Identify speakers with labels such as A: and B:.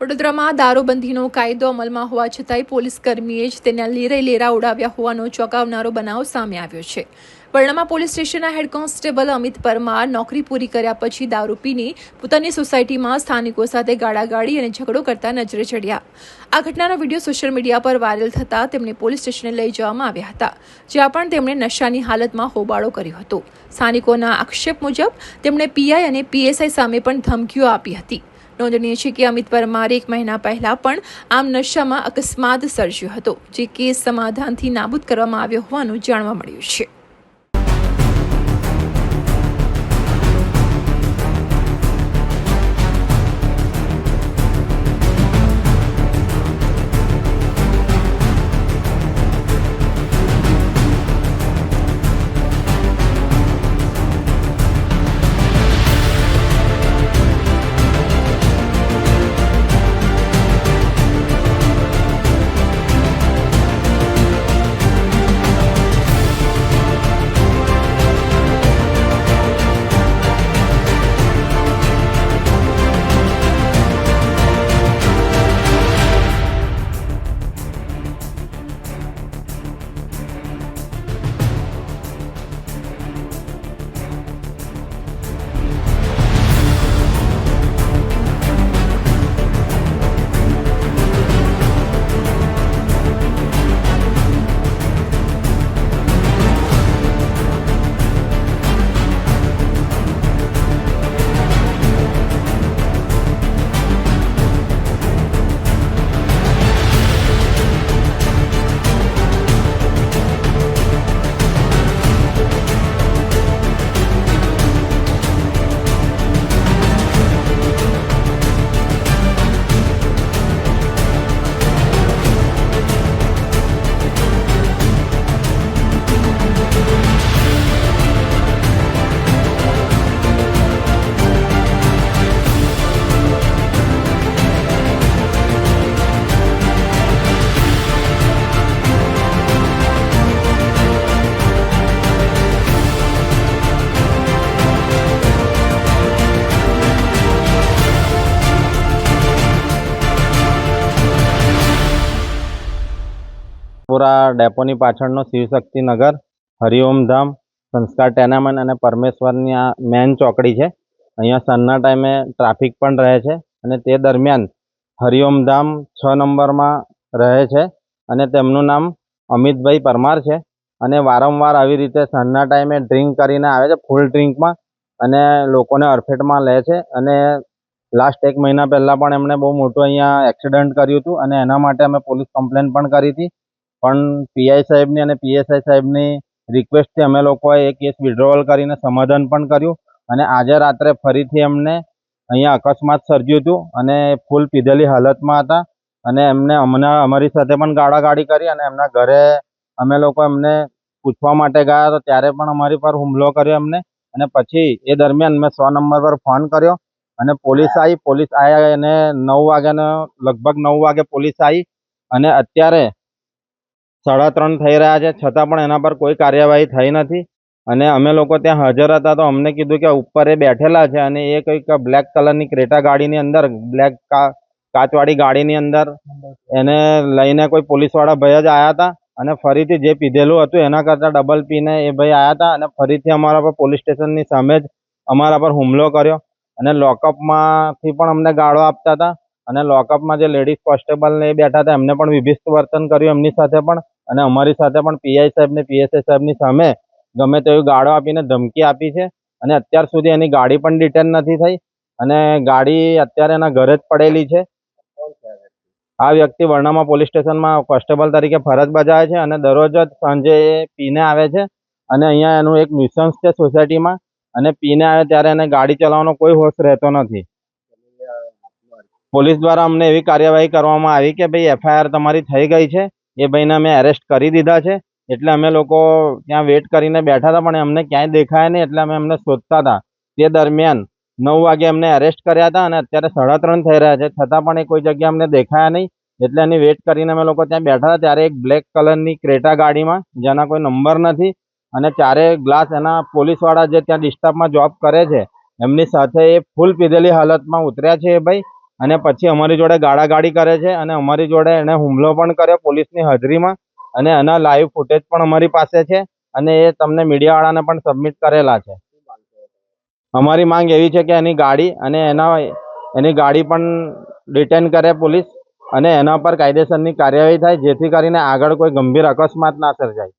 A: વડોદરામાં દારૂબંધીનો કાયદો અમલમાં હોવા છતાંય પોલીસ કર્મીએ જ તેના લીરે લેરા ઉડાવ્યા હોવાનો ચોંકાવનારો બનાવ સામે આવ્યો છે. વર્ણામાં પોલીસ સ્ટેશનના હેડ કોન્સ્ટેબલ અમિત પરમાર નોકરી પૂરી કર્યા પછી દારૂ પીને પોતાની સોસાયટીમાં સ્થાનિકો સાથે ગાળાગાળી અને ઝઘડો કરતા નજરે ચડ્યા. આ ઘટનાનો વીડિયો સોશિયલ મીડિયા પર વાયરલ થતાં તેમને પોલીસ સ્ટેશને લઈ જવામાં આવ્યા હતા, જ્યાં પણ તેમણે નશાની હાલતમાં હોબાળો કર્યો હતો. સ્થાનિકોના આક્ષેપ મુજબ, તેમણે પીઆઈ અને પીએસઆઈ સામે પણ ધમકીઓ આપી હતી. નોંધનીય છે કે અમિત પરમારે એક મહિના પહેલા પણ આમ નશામાં અકસ્માત સર્જ્યો હતો, જે કેસ સમાધાનથી નાબૂદ કરવામાં આવ્યો હોવાનું જાણવા મળ્યું છે.
B: પુરા ડેપોની પાછળનો શિવશક્તિ નગર હરિઓમ ધામ, સંસ્કાર ટેનામેન્ટ અને પરમેશ્વરની આ મેન ચોકડી છે. અહીંયા સાંજના ટાઈમે ટ્રાફિક પણ રહે છે અને તે દરમિયાન હરિઓમ ધામ છ નંબરમાં રહે છે અને તેમનું નામ અમિતભાઈ પરમાર છે. અને વારંવાર આવી રીતે સાંજના ટાઈમે ડ્રિંક કરીને આવે છે, ફૂલ ડ્રિંકમાં અને લોકોને અડફેટમાં લે છે. અને લાસ્ટ એક મહિના પહેલાં પણ એમણે બહુ મોટું અહીંયા એક્સિડન્ટ કર્યું હતું અને એના માટે અમે પોલીસ કમ્પ્લેન પણ કરી હતી. પણ પીઆઈ સાહેબની અને પીએસઆઈ સાહેબની રિક્વેસ્ટથી અમે લોકોએ એ કેસ વિડ્રોવલ કરીને સમાધાન પણ કર્યું અને આજે રાત્રે ફરીથી એમને અહીંયા અકસ્માત સર્જ્યું હતું અને ફૂલ પીધેલી હાલતમાં હતા અને એમને અમને અમારી સાથે પણ ગાળાગાળી કરી અને એમના ઘરે અમે લોકો એમને પૂછવા માટે ગયા તો ત્યારે પણ અમારી પર હુમલો કર્યો એમને અને પછી એ દરમિયાન મેં સો નંબર પર ફોન કર્યો અને પોલીસ આવી પોલીસ આવ્યા એને નવ વાગ્યાનો, લગભગ નવ વાગે પોલીસ આવી અને અત્યારે સાડા ત્રણ થઈ રહ્યા છે. છતાં પણ એના પર કોઈ કાર્યવાહી થઈ નથી. અને અમે લોકો ત્યાં હાજર હતા તો અમને કીધું કે ઉપર એ બેઠેલા છે અને એ કંઈક બ્લેક કલરની ક્રેટા ગાડીની અંદર, બ્લેક કાચવાળી ગાડીની અંદર એને લઈને કોઈ પોલીસવાળા ભાઈ જ આવ્યા હતા અને ફરીથી જે પીધેલું હતું એના કરતાં ડબલ પીને એ ભાઈ આવ્યા હતા અને ફરીથી અમારા પર પોલીસ સ્ટેશનની સામે જ અમારા પર હુમલો કર્યો અને લોકઅપમાંથી પણ અમને ગાળો આપતા હતા. અને લોકઅપમાં જે લેડીઝ કોન્સ્ટેબલ ને બેઠા હતા, એમને પણ વિભિષ્ટ વર્તન કર્યું એમની સાથે પણ. અને અમારી સાથે પણ પીઆઈ સાહેબ ને પીએસઆઈ સાહેબની સામે ગમે તેવી ગાળો આપીને ધમકી આપી છે. અને અત્યાર સુધી એની ગાડી પણ ડિટેન નથી થઈ. અને ગાડી અત્યારે એના ઘરે જ પડેલી છે. આ વ્યક્તિ વર્ણામાં પોલીસ સ્ટેશનમાં કોન્સ્ટેબલ તરીકે ફરજ બજાવે છે અને દરરોજ જ સાંજે પીને આવે છે. અને અહીંયા એનું એક ન્યુસન્સ છે સોસાયટીમાં અને પીને આવે ત્યારે એને ગાડી ચલાવવાનો કોઈ હોશ રહેતો નથી. પોલીસ દ્વારા અમને એવી કાર્યવાહી કરવામાં આવી કે ભાઈ એફઆઈઆર તમારી થઈ ગઈ છે. એ ભાઈને અમે એરેસ્ટ કરી દીધા છે. એટલે અમે લોકો ત્યાં વેટ કરીને બેઠા હતા, પણ અમને ક્યાંય દેખાયા નહીં, એટલે અમે એમને શોધતા હતા. તે દરમિયાન નવ વાગે અમને એરેસ્ટ કર્યા હતા અને અત્યારે સાડા ત્રણ થઈ રહ્યા છે. છતાં પણ એ કોઈ જગ્યાએ અમને દેખાયા નહીં. એટલે એની વેટ કરીને અમે લોકો ત્યાં બેઠા હતા. ત્યારે એક બ્લેક કલરની ક્રેટા ગાડીમાં, જેના કોઈ નંબર નથી અને ચારે ગ્લાસ એના પોલીસવાળા જે ત્યાં ડિસ્ટર્બમાં જોબ કરે છે, એમની સાથે એ ફૂલ પીધેલી હાલતમાં ઉતર્યા છે એ ભાઈ. અને પછી અમારી જોડે ગાળાગાળી કરે છે અને અમારી જોડે એને હુમલો પણ કર્યો પોલીસની હાજરીમાં અને એના લાઈવ ફૂટેજ પણ અમારી પાસે છે અને એ તમને મીડિયાવાળાને પણ સબમિટ કરેલા છે. અમારી માંગ એવી છે કે એની ગાડી અને એના, એની ગાડી પણ ડિટેન કરે પોલીસ અને એના પર કાયદેસરની કાર્યવાહી થાય જેથી કરીને આગળ કોઈ ગંભીર અકસ્માત ના સર્જાય.